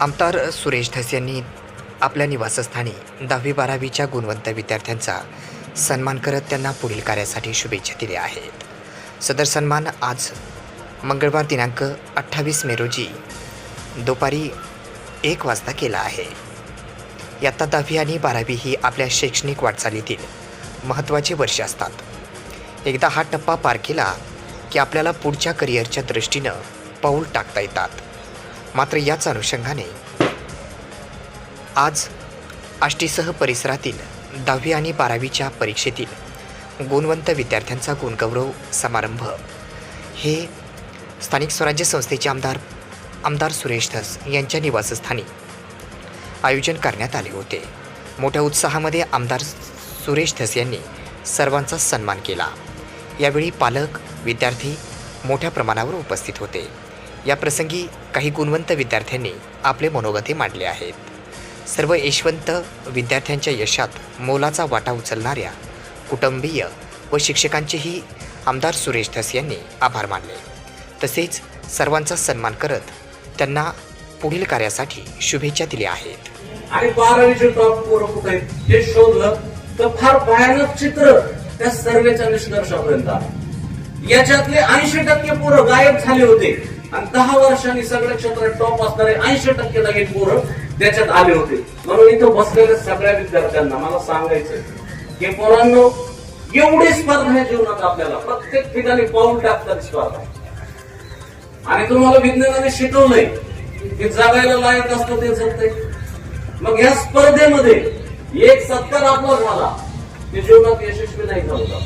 आमदार सुरेश धस यांनी आपल्या निवासस्थानी दहावी बारावीच्या गुणवंत विद्यार्थ्यांचा सन्मान करत त्यांना पुढील कार्यासाठी शुभेच्छा दिल्या आहेत. सदर सन्मान आज मंगळवार दिनांक अठ्ठावीस मे रोजी दुपारी एक वाजता केला आहे. यात्ता दहावी आणि बारावी ही आपल्या शैक्षणिक वाटचालीतील महत्त्वाची वर्षे असतात. एकदा हा टप्पा पार केला की आपल्याला पुढच्या करिअरच्या दृष्टीनं पाऊल टाकता येतात. मात्र याच अनुषंगाने आज आष्टीसह परिसरातील दहावी आणि बारावीच्या परीक्षेतील गुणवंत विद्यार्थ्यांचा गुणगौरव समारंभ. हे स्थानिक स्वराज्य संस्थेचे आमदार आमदार सुरेश धस यांच्या निवासस्थानी आयोजन करण्यात आले होते. मोठ्या उत्साहामध्ये आमदार सुरेश धस यांनी सर्वांचा सन्मान केला. यावेळी पालक विद्यार्थी मोठ्या प्रमाणावर उपस्थित होते. या प्रसंगी काही गुणवंत विद्यार्थ्यांनी आपले मनोगते मांडले आहेत. सर्व यशवंत विद्यार्थ्यांच्या यशात मोलाचा वाटा उचलणाऱ्या कुटुंबीय व शिक्षकांचेही आमदार सुरेश धस यांनी आभार मानले. तसेच सर्वांचा सन्मान करत त्यांना पुढील कार्यासाठी शुभेच्छा दिल्या आहेत. आणि बारावीचे टॉप पोरं कुठे हे शोधलं तर फार भयानक चित्र त्या सर्वेच्या निष्कर्षापर्यंत आलं. याच्यातले ऐंशी टक्के पोरं गायब झाले होते. आणि दहा वर्षांनी सगळ्या क्षेत्रात टॉप असणारे ऐंशी टक्के नवीन पोरं त्याच्यात आले होते. म्हणून इथं बसलेल्या सगळ्या विद्यार्थ्यांना मला सांगायचं की पोरांनो एवढी स्पर्धा आहे जीवनात आपल्याला. प्रत्येक ठिकाणी पाऊल टाकतात स्पर्धा. आणि तुम्हाला विज्ञानाने शिकवलंय की जगायला लायक असतं ते जगते मग या स्पर्धेमध्ये एक सत्तर आपला झाला ते जीवनात यशस्वी नाही झालं.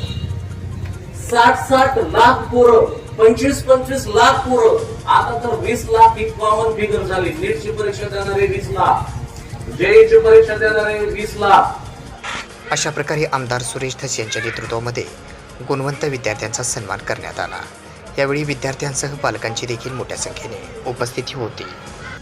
साठ साठ लाख पोरं पंचवीस पंचवीस लाख पोरं. आता तर वीस लाख ही कॉमन फिगर झाली. नीटची परीक्षा देणारे वीस लाख. जेईची परीक्षा देणारे वीस लाख. अशा प्रकारे आमदार सुरेश धस यांच्या नेतृत्वामध्ये गुणवंत विद्यार्थ्यांचा सन्मान करण्यात आला. यावेळी विद्यार्थ्यांसह पालकांची देखील मोठ्या संख्येने उपस्थिती होती.